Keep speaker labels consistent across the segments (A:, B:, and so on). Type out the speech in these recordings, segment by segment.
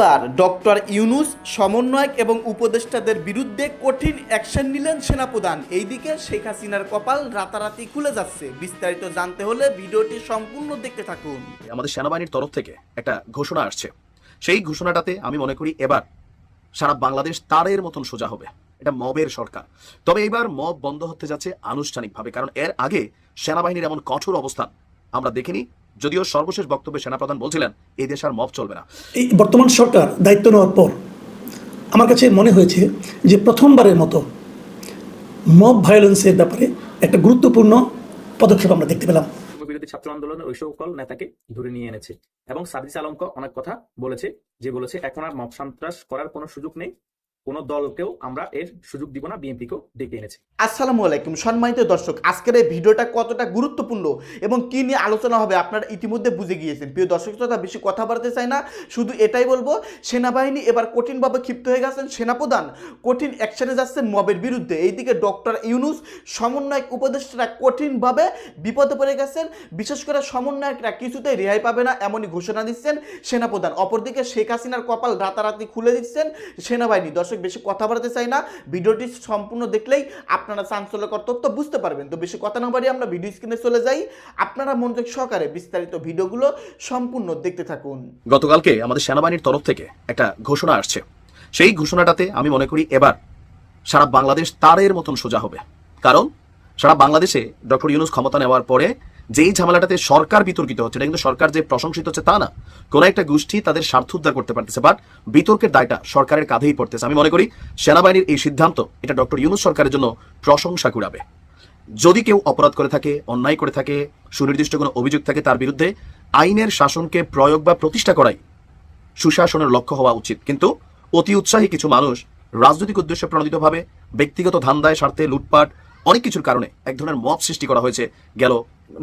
A: এবার ডক্টর ইউনুস, সমন্বয়ক এবং উপদেষ্টাদের বিরুদ্ধে কঠিন অ্যাকশন নিলেন সেনাপ্রধান। এইদিকে শেখ হাসিনার কপাল রাতারাতি খুলে যাচ্ছে। বিস্তারিত জানতে হলে ভিডিওটি সম্পূর্ণ দেখতে থাকুন।
B: আমাদের সেনাবাহিনীর তরফ থেকে একটা ঘোষণা আসছে। সেই ঘোষণাটাতে আমি মনে করি এবার সারা বাংলাদেশ তারের মতন সোজা হবে। এটা মবের সরকার। তবে এবার মব বন্ধ হতে যাচ্ছে আনুষ্ঠানিকভাবে, কারণ এর আগে সেনাবাহিনীর এমন কঠোর অবস্থান আমরা দেখিনি। যদিও সর্বশেষ বক্তব্যে সেনাপ্রধান বলছিলেন এই দেশ আর মব চলবে না।
C: এই বর্তমান সরকার দায়িত্ব নেওয়ার পর আমার কাছে মনে হয়েছে যে প্রথমবারের মতো মব ভায়োলেন্সের ব্যাপারে একটা গুরুত্বপূর্ণ পদক্ষেপ আমরা দেখতে পেলাম।
D: বিরোধী ছাত্র আন্দোলনের ওই সকল নেতাকে ধরে নিয়ে এনেছে। এবং সাদিস আলমকে অনেক কথা বলেছে যে বলেছে এখন আর মব সন্ত্রাস করার কোনো সুযোগ নেই। কোনো দলকেও আমরা এর সুযোগ দিব না, বিএনপিকেও ডেকে এনেছে।
A: আসসালামু আলাইকুম, সম্মানিত দর্শক, আজকের এই ভিডিওটা কতটা গুরুত্বপূর্ণ এবং কি নিয়ে আলোচনা হবে আপনারা ইতিমধ্যে বুঝে গিয়েছেন। প্রিয় দর্শক শ্রোতা, বেশি কথা বাড়তে চাই না, শুধু এটাই বলব, সেনাবাহিনী এবার কঠিনভাবে ক্ষিপ্ত হয়ে গেছেন সেনাপ্রধান। কঠিন অ্যাকশনে যাচ্ছেন মবের বিরুদ্ধে। এইদিকে ডক্টর ইউনুস, সমন্বয়ক উপদেষ্টারা কঠিনভাবে বিপদে পড়ে গেছেন। বিশেষ করে সমন্বয়করা কিছুতেই রেহাই পাবে না এমনই ঘোষণা দিচ্ছেন সেনাপ্রধান। অপরদিকে শেখ হাসিনার কপাল রাতারাতি খুলে দিচ্ছেন সেনাবাহিনী। দর্শক বেশি কথা বাড়াতে চাই না। ভিডিওটি সম্পূর্ণ দেখলেই আপনারা চাঞ্চল্যকর তথ্য বুঝতে পারবেন। তো বেশি কথা না বাড়িয়ে আমরা ভিডিও স্ক্রিনে চলে যাই। আপনারা মনোযোগ সহকারে বিস্তারিত ভিডিওগুলো সম্পূর্ণ দেখতে থাকুন।
B: গতকালকে আমাদের সেনাবাহিনীর তরফ থেকে একটা ঘোষণা আসছে। সেই ঘোষণাটাতে আমি মনে করি এবার সারা বাংলাদেশ তারের মতন সোজা হবে। কারণ সারা বাংলাদেশে ডক্টর ইউনুস ক্ষমতা নেওয়ার পরে যেই ঝামেলাটাতে সরকার বিতর্কিত হচ্ছে, এটা কিন্তু সরকার যে প্রশংসিত হচ্ছে তা না। কোন একটা গোষ্ঠী তাদের স্বার্থ উদ্ধার করতে পারতেছে বাট বিতর্কের দায়টা সরকারের কাঁধেই পড়তেছে। আমি মনে করি সেনাবাহিনীর এই সিদ্ধান্ত, এটা ডক্টর ইউনুস সরকারের জন্য প্রশংসা কুড়াবে। যদি কেউ অপরাধ করে থাকে, অন্যায় করে থাকে, সুনির্দিষ্ট কোনো অভিযোগ থাকে তার বিরুদ্ধে, আইনের শাসনকে প্রয়োগ বা প্রতিষ্ঠা করাই সুশাসনের লক্ষ্য হওয়া উচিত। কিন্তু অতি উৎসাহী কিছু মানুষ রাজনৈতিক উদ্দেশ্যে প্রণোদিতভাবে, ব্যক্তিগত ধান্দায় স্বার্থে লুটপাট, অনেক কিছুর কারণে এক ধরনের মব সৃষ্টি করা হয়েছে, গেল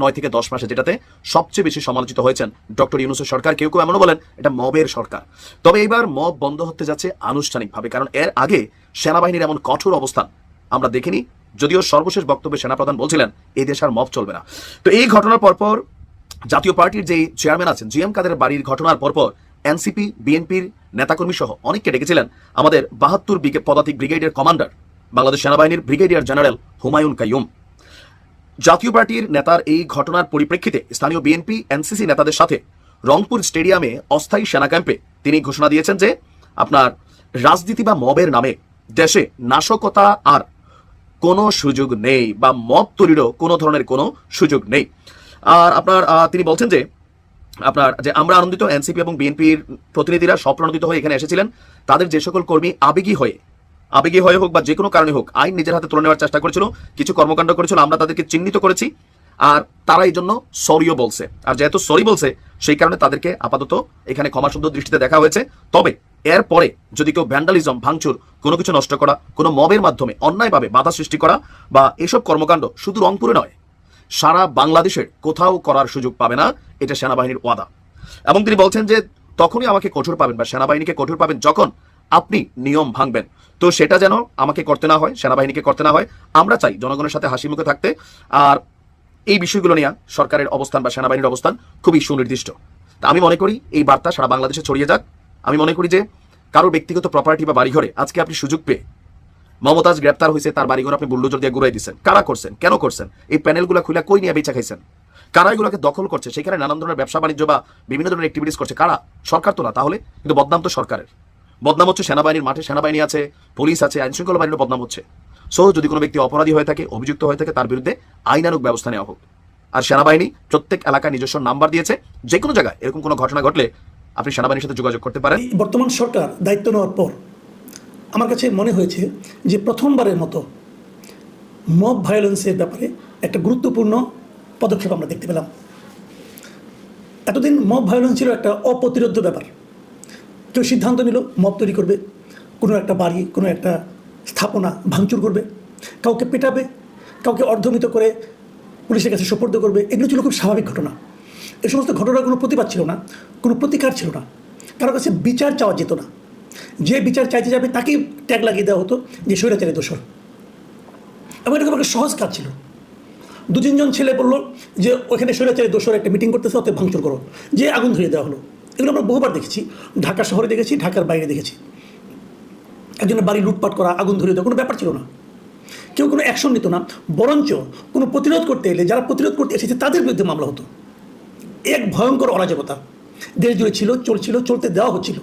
B: নয় থেকে দশ মাসে, যেটাতে সবচেয়ে বেশি সমালোচিত হয়েছেন ডক্টর ইউনুসের সরকার। কেউ কেউ এমনও বলেন, এটা মবের সরকার। তবে এবার মব বন্ধ হতে যাচ্ছে আনুষ্ঠানিকভাবে, কারণ এর আগে সেনাবাহিনীর এমন কঠোর অবস্থান আমরা দেখিনি। যদিও সর্বশেষ বক্তব্যে সেনাপ্রধান বলছিলেন এই দেশ আর মব চলবে না। তো এই ঘটনার পরপর জাতীয় পার্টির যেই চেয়ারম্যান আছেন, জি এম কাদের বাড়ির ঘটনার পরপর এনসিপি, বিএনপির নেতাকর্মী সহ অনেককে ডেকেছিলেন। আমাদের বাহাত্তর পদাতিক ব্রিগেডের কমান্ডার, বাংলাদেশ সেনাবাহিনীর ব্রিগেডিয়ার জেনারেল হুমায়ুন কাইয়ুম। জাতীয় পার্টির নেতার এই ঘটনার পরিপ্রেক্ষিতে স্থানীয় বিএনপি, এনসিসি নেতাদের সাথে রংপুর স্টেডিয়ামে অস্থায়ী সেনা ক্যাম্পে তিনি ঘোষণা দিয়েছেন যে আপনার রাজনীতি বা মবের নামে দেশে নাশকতা আর কোনো সুযোগ নেই বা মব তৈরিরও কোনো ধরনের কোনো সুযোগ নেই। আর আপনার তিনি বলছেন যে আপনার, যে আমরা আনন্দিত এনসিপি এবং বিএনপির প্রতিনিধিরা স্বপ্রানন্দিত হয়ে এখানে এসেছিলেন। তাদের যে সকল কর্মী আবেগী হয়ে আবেগী হয়ে হোক বা যে কোনো কারণে হোক, আইন নিজের হাতে তুলে নেওয়ার চেষ্টা করেছিল, কিছু কর্মকাণ্ড করেছিল, আমরা তাদেরকে চিহ্নিত করেছি, আর তারা এই জন্য সরিও বলছে। আর যেহেতু সরি বলছে, সেই কারণে তাদেরকে আপাতত এখানে ক্ষমা সুন্দর দৃষ্টিতে দেখা হয়েছে। তবে এরপরে যদি কেউ ভ্যান্ডালিজম ভাঙচুর, কোনো কিছু নষ্ট করা, কোনো মবের মাধ্যমে অন্যায়ভাবে বাধা সৃষ্টি করা বা এসব কর্মকাণ্ড শুধু রংপুরে নয়, সারা বাংলাদেশের কোথাও করার সুযোগ পাবে না, এটা সেনাবাহিনীর ওয়াদা। এবং তিনি বলছেন যে, তখনই আমাকে কঠোর পাবেন বা সেনাবাহিনীকে কঠোর পাবেন যখন আপনি নিয়ম ভাঙবেন। তো সেটা যেন আমাকে করতে না হয়, সেনাবাহিনীকে করতে না হয়, আমরা চাই জনগণের সাথে হাসি মুখে থাকতে। আর এই বিষয়গুলো নিয়ে সরকারের অবস্থান বা সেনাবাহিনীর অবস্থান খুবই সুনির্দিষ্ট। তা আমি মনে করি এই বার্তা সারা বাংলাদেশে ছড়িয়ে যাক। আমি মনে করি যে কারোর ব্যক্তিগত প্রপার্টি বা বাড়িঘরে আজকে আপনি সুযোগ পেয়ে মমতাজ গ্রেপ্তার হয়েছে, তার বাড়িঘর আপনি বুল্ডোজর দিয়ে ঘুরাই দিচ্ছেন কারা করছেন? কেন করছেন? এই প্যানেলগুলো খুলে কই নিয়ে বেচা খাইছেন? কারা এগুলোকে দখল করছে? সেখানে নানান ধরনের ব্যবসা বাণিজ্য বা বিভিন্ন ধরনের অ্যাক্টিভিটিস করছে। কারা? সরকার তো না, তাহলে? কিন্তু বদনাম তো সরকারের। বদনাম হচ্ছে সেনাবাহিনীর মাঠে, সেনাবাহিনী আছে, পুলিশ আছে আইন শৃঙ্খলা বাহিনীর বদনাম হচ্ছে। সো যদি কোনো ব্যক্তি অপরাধী হয়ে থাকে, অভিযুক্ত হয়ে থাকে, তার বিরুদ্ধে আইনানুক ব্যবস্থা নেওয়া হোক। আর সেনাবাহিনী প্রত্যেক এলাকায় নিজস্ব নাম্বার দিয়েছে যে কোনো জায়গায় এরকম কোনো ঘটনা ঘটলে আপনি সেনাবাহিনীর সাথে যোগাযোগ করতে পারেন।
C: বর্তমান সরকার দায়িত্ব নেওয়ার পর আমার কাছে মনে হয়েছে যে প্রথমবারের মতো মব ভায়োলেন্সের ব্যাপারে একটা গুরুত্বপূর্ণ পদক্ষেপ আমরা দেখতে পেলাম। এতদিন মব ভায়োলেন্স ছিল একটা অপ্রতিরোধ্য ব্যাপার। কেউ সিদ্ধান্ত নিল, মব তৈরি করবে, কোনো একটা বাড়ি, কোনো একটা স্থাপনা ভাঙচুর করবে, কাউকে পেটাবে, কাউকে অর্ধমিত করে পুলিশের কাছে সোপর্দ করবে, এগুলো ছিল খুব স্বাভাবিক ঘটনা। এ সমস্ত ঘটনার কোনো প্রতিবাদ ছিল না, কোনো প্রতিকার ছিল না, কারও কাছে বিচার চাওয়া যেত না। যে বিচার চাইতে যাবে তাকেই ট্যাগ লাগিয়ে দেওয়া হতো যে স্বৈরাচারী দোষর। এবং এটা খুব একটা সহজ কাজ ছিল। দু তিনজন ছেলে বলল যে, ওখানে স্বৈরাচারী দোষর একটা মিটিং করতেছে ওতে ভাঙচুর করো। যে আগুন ধরিয়ে দেওয়া হলো। এগুলো আমরা বহুবার দেখেছি। ঢাকা শহরে দেখেছি, ঢাকার বাইরে দেখেছি। একজনের বাড়ি লুটপাট করা, আগুন ধরিয়ে দেওয়া, কোনো ব্যাপার ছিল না। কেউ কোনো অ্যাকশন নিত না, বরঞ্চ কোনো প্রতিরোধ করতে এলে, যারা প্রতিরোধ করতে এসেছে, তাদের বিরুদ্ধে মামলা হতো। এক ভয়ঙ্কর অরাজকতা। দেশ জুড়ে ছিল, চলছিল, চলতে দেওয়া হচ্ছিল।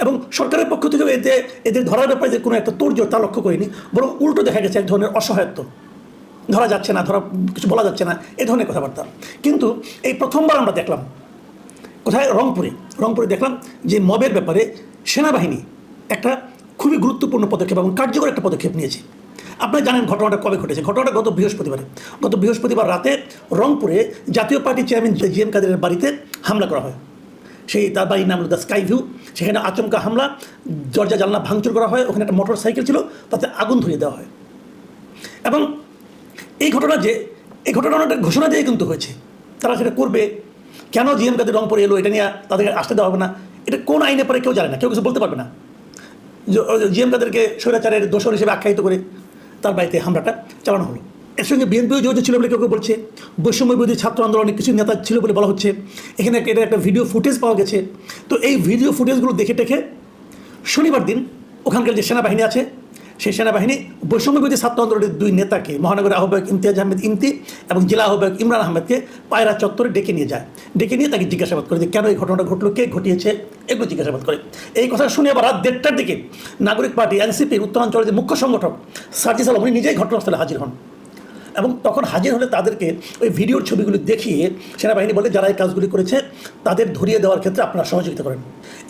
C: এবং সরকারের পক্ষ থেকে এতে, এদের ধরার ব্যাপারে যে কোনো একটা তোড়জোড় তা লক্ষ্য করিনি, বরং উল্টো দেখা গেছে এক ধরনের অসহায়ত্ব। ধরা যাচ্ছে না, ধরা, কিছু বলা যাচ্ছে না, এ ধরনের কথাবার্তা। কিন্তু এই প্রথমবার আমরা দেখলাম কোথায়? রংপুরে। রংপুরে দেখলাম যে মবের ব্যাপারে সেনাবাহিনী একটা খুবই গুরুত্বপূর্ণ পদক্ষেপ এবং কার্যকর একটা পদক্ষেপ নিয়েছে। আপনারা জানেন ঘটনাটা কবে ঘটেছে? ঘটনাটা গত বৃহস্পতিবারে। গত বৃহস্পতিবার রাতে রংপুরে জাতীয় পার্টির চেয়ারম্যান জি এম কাদেরের বাড়িতে হামলা করা হয়। সেই তার বাড়ির নাম হলো দ্য স্কাই ভিউ। সেখানে আচমকা হামলা, দরজা জানলা ভাঙচুর করা হয়, ওখানে একটা মোটর সাইকেল ছিল, তাতে আগুন ধরিয়ে দেওয়া হয়। এবং এই ঘটনা যে, এই ঘটনাটা ঘোষণা দিয়ে কিন্তু হয়েছে। তারা সেটা করবে কেন জিএম কাদের রংপুরে এলো? এটা নিয়ে তাদেরকে আসতে দেওয়া হবে না। এটা কোন আইনে পরে কেউ জানে না, কেউ কিছু বলতে পারবে না। জিএম কাদেরকে স্বৈরাচারের দোষর হিসেবে আখ্যায়িত করে তার বাড়িতে হামলাটা চালানো হলো। এর সঙ্গে বিএনপিও জড়িত ছিল বলে কেউ কেউ বলছে। বৈষম্য বিরোধী ছাত্র আন্দোলনে কিছু নেতা ছিল বলে বলা হচ্ছে। এখানে এটা একটা ভিডিও ফুটেজ পাওয়া গেছে। তো এই ভিডিও ফুটেজগুলো দেখে টেখে শনিবার দিন ওখানকার যে সেনাবাহিনী আছে সেই সেনাবাহিনী বৈষম্য বিরোধী ছাত্র আন্দোলনের দুই নেতাকে মহানগরের আহ্বায়ক ইমতিয়াজ আহমেদ ইমতি এবং জেলা আহ্বায়ক ইমরান আহমেদকে পায়রা চত্বরে ডেকে নিয়ে যায়। ডেকে নিয়ে তাকে জিজ্ঞাসাবাদ করে যে, কেন এই ঘটনাটা ঘটলো? কে ঘটিয়েছে? এগুলো জিজ্ঞাসাবাদ করে। এই কথা শুনে আবার রাত দেড়টার দিকে নাগরিক পার্টি এনসিপির উত্তরাঞ্চলের যে মুখ্য সংগঠক সার্জিস আলম, উনি নিজেই ঘটনাস্থলে হাজির হন। এবং তখন হাজির হলে তাদেরকে ওই ভিডিওর ছবিগুলি দেখিয়ে সেনাবাহিনী বলে, যারা এই কাজগুলি করেছে, তাদের ধরিয়ে দেওয়ার ক্ষেত্রে আপনারা সহযোগিতা করেন।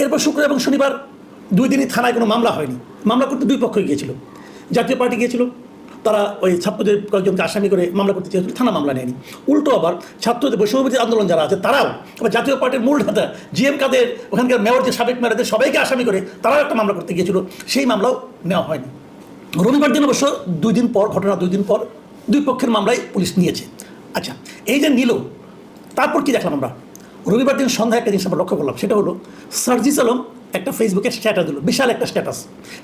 C: এরপর শুক্র এবং শনিবার দুই দিনই থানায় কোনো মামলা হয়নি। মামলা করতে দুই পক্ষই গিয়েছিল। জাতীয় পার্টি গিয়েছিল। তারা ওই ছাত্রদের কয়েকজনকে আসামি করে মামলা করতে চেয়েছিল, থানা মামলা নেয়নি। উল্টো আবার ছাত্রদের বৈষম্যবিরোধী আন্দোলন যারা আছে, তারাও আবার জাতীয় পার্টির মূল ঢাতা জিএম কাদের, ওখানকার মেয়র যে সাবেক মেয়রদের সবাইকে আসামি করে তারাও একটা মামলা করতে গিয়েছিল। সেই মামলাও নেওয়া হয়নি। রবিবার দিন অবশ্য দুই দিন পর, ঘটনা দুই দিন পর দুই পক্ষের মামলায় পুলিশ নিয়েছে। আচ্ছা এই যে নিল, তারপর কি দেখলাম আমরা? রবিবার দিন সন্ধ্যায় একটা জিনিস আমরা লক্ষ্য করলাম, সেটা হলো সার্জিস আলম একটা ফেসবুকে স্ট্যাটাস দিল, বিশাল একটা স্ট্যাটাস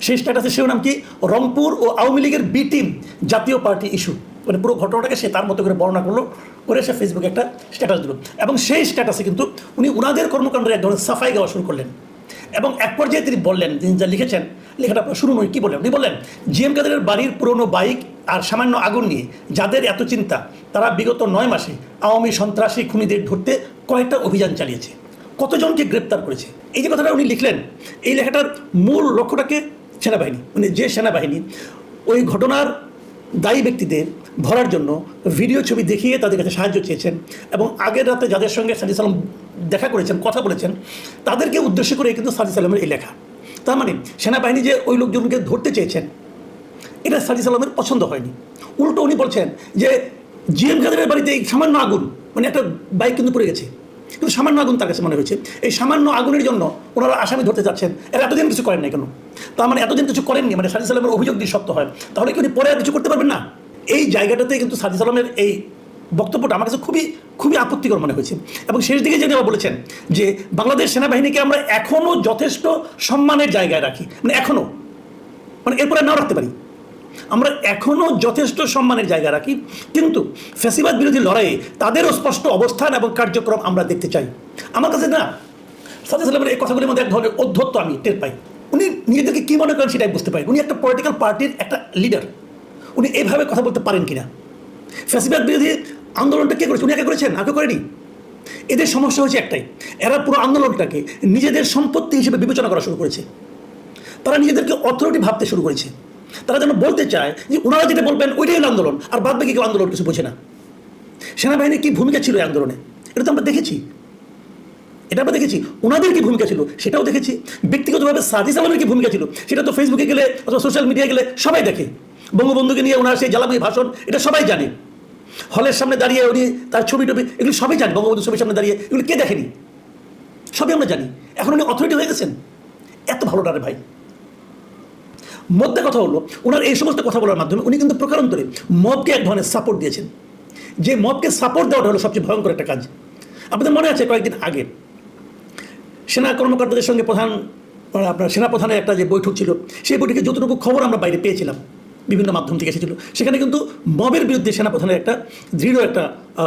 C: সেই স্ট্যাটাসে সেও নাম কি? রংপুর ও আওয়ামী লীগের B team Jatiya Party issue মানে পুরো ঘটনাটাকে সে তার মতো করে বর্ণনা করল, করে সে ফেসবুকে একটা স্ট্যাটাস দিল। এবং সেই স্ট্যাটাসে কিন্তু উনি উনাদের কর্মকাণ্ডের এক ধরনের সাফাই গাওয়া শুরু করলেন। এবং এক পর্যায়ে তিনি বললেন, তিনি যা লিখেছেন, লেখাটা আপনারা শুরু নয় কী বললেন? উনি বললেন, জিএম কাদেরের বাড়ির পুরনো বাইক আর সামান্য আগুন নিয়ে যাদের এত চিন্তা, তারা বিগত নয় মাসে আওয়ামী সন্ত্রাসী খুনিদের ধরতে কয়েকটা অভিযান চালিয়েছে। কতজনকে গ্রেপ্তার করেছে? এই যে কথাটা উনি লিখলেন, এই লেখাটার মূল লক্ষ্যটাকে সেনাবাহিনী মানে যে সেনাবাহিনী, ওই ঘটনার দায়ী ব্যক্তিদের ধরার জন্য ভিডিও ছবি দেখিয়ে তাদের কাছে সাহায্য চেয়েছেন এবং আগের রাতে যাদের সঙ্গে সাজি সালাম দেখা করেছেন, কথা বলেছেন, তাদেরকে উদ্দেশ্য করে কিন্তু সাজি সালামের এই লেখা। তার মানে সেনাবাহিনী যে ওই লোকজনকে ধরতে চেয়েছেন, এটা সাজি সালামের পছন্দ হয়নি। উল্টো উনি বলছেন যে জি জিএম কাদেরের বাড়িতে এই সামান্য আগুন মানে একটা বাইক কিন্তু পড়ে গেছে। কিন্তু সামান্য আগুন তার কাছে মনে হয়েছে। এই সামান্য আগুনের জন্য ওনারা আসামি ধরতে যাচ্ছেন। এরা এতদিন কিছু করেন না কেন? তার মানে এতদিন কিছু করেননি মানে সাজি সালামের অভিযোগ দিয়ে সত্য হয়। তাহলে কি উনি পরে আর কিছু করতে পারবেন না? এই জায়গাটাতে কিন্তু সাজি সালামের এই বক্তব্যটা আমার কাছে খুবই খুবই আপত্তিকর মনে হয়েছে। এবং শেষ দিকে যেটা বলেছেন যে বাংলাদেশ সেনাবাহিনীকে আমরা এখনও যথেষ্ট সম্মানের জায়গায় রাখি। মানে এখনও মানে এরপরে নাও রাখতে পারি। আমরা এখনও যথেষ্ট সম্মানের জায়গা রাখি, কিন্তু ফ্যাসিবাদ বিরোধী লড়াইয়ে তাদেরও স্পষ্ট অবস্থান এবং কার্যক্রম আমরা দেখতে চাই। আমার কাছে না সাথে সাথে এই কথাগুলির মধ্যে এক ধরনের অধ্যত্ত আমি টের পাই। উনি নিজেদেরকে কী মনে করেন সেটাই বুঝতে পারি উনি একটা পলিটিক্যাল পার্টির একটা লিডার উনি এভাবে কথা বলতে পারেন কিনা? ফ্যাসিবাদ বিরোধী আন্দোলনটা কে করেছে? উনি একা করেছেন? আগে করেনি? এদের সমস্যা হচ্ছে একটাই, এরা পুরো আন্দোলনটাকে নিজেদের সম্পত্তি হিসেবে বিবেচনা করা শুরু করেছে। তারা নিজেদেরকে অথরিটি ভাবতে শুরু করেছে। তারা যেন বলতে চায় যে ওনারা যেটা বলবেন ওইটাই হলো আন্দোলন, আর বাদ বাকি কেউ আন্দোলন কিছু বোঝে না। সেনাবাহিনীর কী ভূমিকা ছিল এই আন্দোলনে? এটা তো আমরা দেখেছি। এটা আমরা দেখেছি। ওনাদের কি ভূমিকা ছিল সেটাও দেখেছি। ব্যক্তিগতভাবে সাজিস আলমের কি ভূমিকা ছিল সেটা তো ফেসবুকে গেলে অথবা সোশ্যাল মিডিয়ায় গেলে সবাই দেখে। বঙ্গবন্ধুকে নিয়ে ওনার সেই জ্বালাময়ী ভাষণ, এটা সবাই জানে। হলের সামনে দাঁড়িয়ে উনি তার ছবি টবি, এগুলো সবাই জানে, বঙ্গবন্ধুর ছবির সামনে দাঁড়িয়ে। এগুলো কে দেখেনি? সবই আমরা জানি। এখন উনি অথরিটি হয়ে গেছেন? এত ভালো ডারে ভাই। মধ্যে কথা হলো, ওনার এই সমস্ত কথা বলার মাধ্যমে উনি কিন্তু প্রকারান্তরে মবকে এক ধরনের সাপোর্ট দিয়েছেন। যে মবকে সাপোর্ট দেওয়াটা হলো সবচেয়ে ভয়ঙ্কর একটা কাজ। আপনাদের মনে আছে কয়েকদিন আগে সেনা কর্মকর্তাদের সঙ্গে প্রধান আপনার সেনাপ্রধানের একটা যে বৈঠক ছিল, সেই বৈঠকে যতটুকু খবর আমরা বাইরে পেয়েছিলাম বিভিন্ন মাধ্যম থেকে এসেছিল। সেখানে কিন্তু মবের বিরুদ্ধে সেনাপ্রধানের একটা দৃঢ় একটা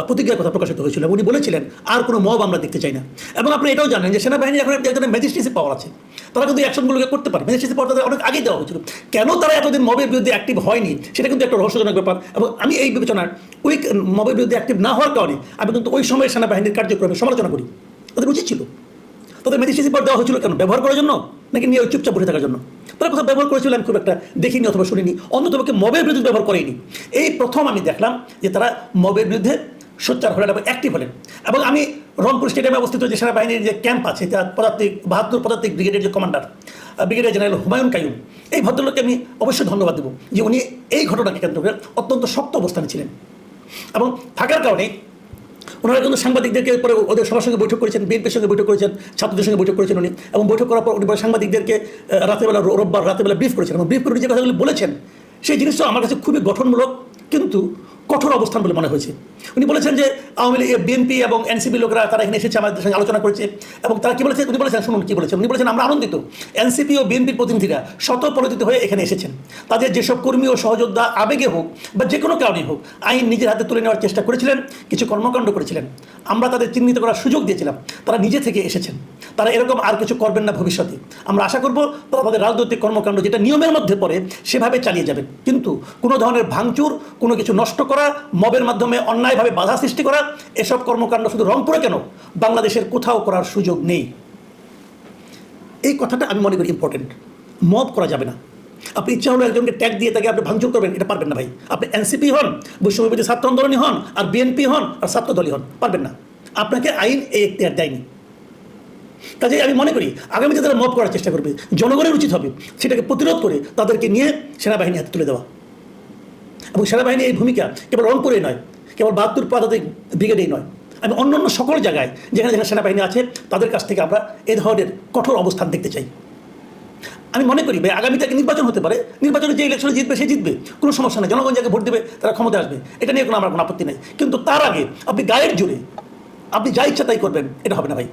C: প্রতিজ্ঞার কথা প্রকাশিত হয়েছিল উনি বলেছিলেন, আর কোনো মব আমরা দেখতে চাই না। এবং আপনি এটাও জানেন যে সেনাবাহিনী এখন একজনের ম্যাজিস্ট্রেসি পাওয়ার আছে। তারা কিন্তু অ্যাকশনগুলোকে করতে পারে। ম্যাজিস্ট্রেসি পাওয়ার তাদের অনেক আগে দেওয়া হয়েছিল। কেন তারা এতদিন মবের বিরুদ্ধে অ্যাক্টিভ হয়নি, সেটা কিন্তু একটা রহস্যজনক ব্যাপার। এবং আমি এই বিবেচনার ওই মবের বিরুদ্ধে অ্যাক্টিভ না হওয়ার কারণে আমি কিন্তু ওই সময় সেনাবাহিনীর কার্যক্রমে সমালোচনা করি। তাদের উচিত ছিল। তাদের ম্যাজিস্ট্রেসি পাওয়ার দেওয়া হয়েছিল কেন? ব্যবহার করার জন্য? নাকি নিয়ে চুপচাপ বসে থাকার জন্য? তারা কোথাও ব্যবহার করেছিল আমি খুব একটা দেখিনি অথবা শুনিনি। অন্যতমকে মবের বিরুদ্ধে ব্যবহার করেনি এই প্রথম আমি দেখলাম যে তারা মবের বিরুদ্ধে সোচ্চার হলেন এবং অ্যাক্টিভ হলেন। এবং আমি রংপুর স্টেডিয়ামে অবস্থিত যে সেনাবাহিনীর যে ক্যাম্প আছে তার পদাতিক, বাহাত্তর পদাতিক ব্রিগেডের যে commander brigadier general Humayun Qayyum এই ভদ্রলোককে আমি অবশ্যই ধন্যবাদ দেবো যে উনি এই ঘটনাকে কেন্দ্র করে অত্যন্ত শক্ত অবস্থানে ছিলেন। এবং থাকার কারণে ওনারা কিন্তু সাংবাদিকদেরকে পরে ওদের সবার সঙ্গে বৈঠক করেছেন, বিএনপির সঙ্গে বৈঠক করেছেন, ছাত্রদের সঙ্গে বৈঠক করেছেন উনি। এবং বৈঠক করার পর উনি সাংবাদিকদেরকে রাতেবেলা রোববার রাতেবেলা ব্রিফ করেছেন। এবং ব্রিফ করে যে কথাগুলো বলেছেন, সেই জিনিসটা আমার কাছে খুবই গঠনমূলক। কিন্তু কঠোর অবস্থান বলে মনে হয়েছে। উনি বলেছেন যে, আওয়ামী লীগ বিএনপি এবং এনসিপি লোকরা তারা এখানে এসেছে আমাদের সঙ্গে আলোচনা করেছে এবং তারা কি বলেছেন উনি বলেছেন, শুনুন কি বলেছেন? উনি বলেছেন, আমরা আনন্দিত। এনসিপি ও বিএনপির প্রতিনিধিরা স্বতঃপরিচিত হয়ে এখানে এসেছেন। তাদের যেসব কর্মী ও সহযোদ্ধা আবেগে হোক বা যে কোনো কারণে হোক, আইন নিজের হাতে তুলে নেওয়ার চেষ্টা করেছিলেন, কিছু কর্মকাণ্ড করেছিলেন। আমরা তাদের চিহ্নিত করার সুযোগ দিয়েছিলাম। তারা নিজে থেকে এসেছেন। তারা এরকম আর কিছু করবেন না ভবিষ্যতে। আমরা আশা করব তাদের রাজনৈতিক কর্মকাণ্ড যেটা নিয়মের মধ্যে পড়ে, সেভাবে চালিয়ে যাবেন কিন্তু কোনো ধরনের ভাঙচুর, কোনো কিছু নষ্ট করা, মবের মাধ্যমে অন্যায়ভাবে বাধা সৃষ্টি করা, এসব কর্মকাণ্ড শুধু রংপুরে কেন? বাংলাদেশের কোথাও করার সুযোগ নেই। এই কথাটা আমি মনে করি ইম্পর্টেন্ট মব করা যাবে না। আপনি ইচ্ছা হলো একজনকে ট্যাগ দিয়ে তাকে আপনি ভাঙচুর করবেন, এটা পারবেন না ভাই। আপনি এনসিপি হন, বৈষম্যবিরোধী ছাত্র আন্দোলনী হন, আর বিএনপি হন, আর ছাত্র দলই হন, পারবেন না। আপনাকে আইন এই এখতিয়ার দেয়নি। কাজে আমি মনে করি আগামীতে তারা মব করার চেষ্টা করবে। জনগণের উচিত হবে সেটাকে প্রতিরোধ করে তাদেরকে নিয়ে সেনাবাহিনী হাতে তুলে দেওয়া। এবং সেনাবাহিনী এই ভূমিকা কেবল রংপুরে নয়, কেবল বাহাত্তর পদাতিক ব্রিগেডেই নয়, আমি অন্য অন্য সকল জায়গায় যেখানে যেখানে সেনাবাহিনী আছে, তাদের কাছ থেকে আমরা এ ধরনের কঠোর অবস্থান দেখতে চাই। আমি মনে করি ভাই, আগামীতে নির্বাচন হতে পারে। নির্বাচনে যে ইলেকশনে জিতবে, সে জিতবে। কোনো সমস্যা নেই, জনগণ যাকে ভোট দেবে, তারা ক্ষমতা আসবে। এটা নিয়ে কোনো আমার কোনো আপত্তি নেই। কিন্তু তার আগে আপনি গায়ের জোরে, আপনি যা ইচ্ছা তাই করবেন, এটা হবে না ভাই।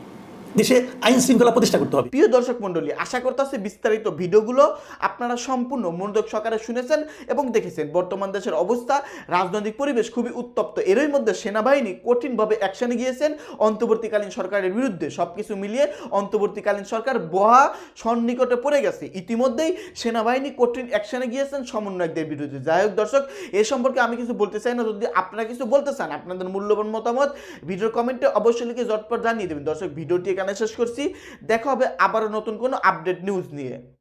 C: দেশে আইন শৃঙ্খলা প্রতিষ্ঠা করতে হবে।
A: প্রিয় দর্শক মণ্ডলী, আশা করতেছি বিস্তারিত ভিডিওগুলো আপনারা সম্পূর্ণ মনোযোগ সহকারে শুনেছেন এবং দেখেছেন। বর্তমান দেশের অবস্থা, রাজনৈতিক পরিবেশ খুবই উত্তপ্ত। এরই মধ্যে সেনাবাহিনী কঠিনভাবে অ্যাকশনে গিয়েছেন। অন্তর্বর্তীকালীন সরকারের বিরুদ্ধে সবকিছু মিলিয়ে অন্তর্বর্তীকালীন সরকার বহা সন্নিকটে পড়ে গেছে। ইতিমধ্যেই সেনাবাহিনী কঠিন অ্যাকশনে গিয়েছেন সমন্বয়কদের বিরুদ্ধে। যাই হোক দর্শক, এ সম্পর্কে আমি কিছু বলতে চাই না। যদি আপনারা কিছু বলতে চান, আপনাদের মূল্যবান মতামত ভিডিওর কমেন্টে অবশ্যই লিখে জটপট জানিয়ে দেবেন। দর্শক, ভিডিওটি এখানে শেষ করছি। দেখা হবে আবারও নতুন কোনো আপডেট নিউজ নিয়ে।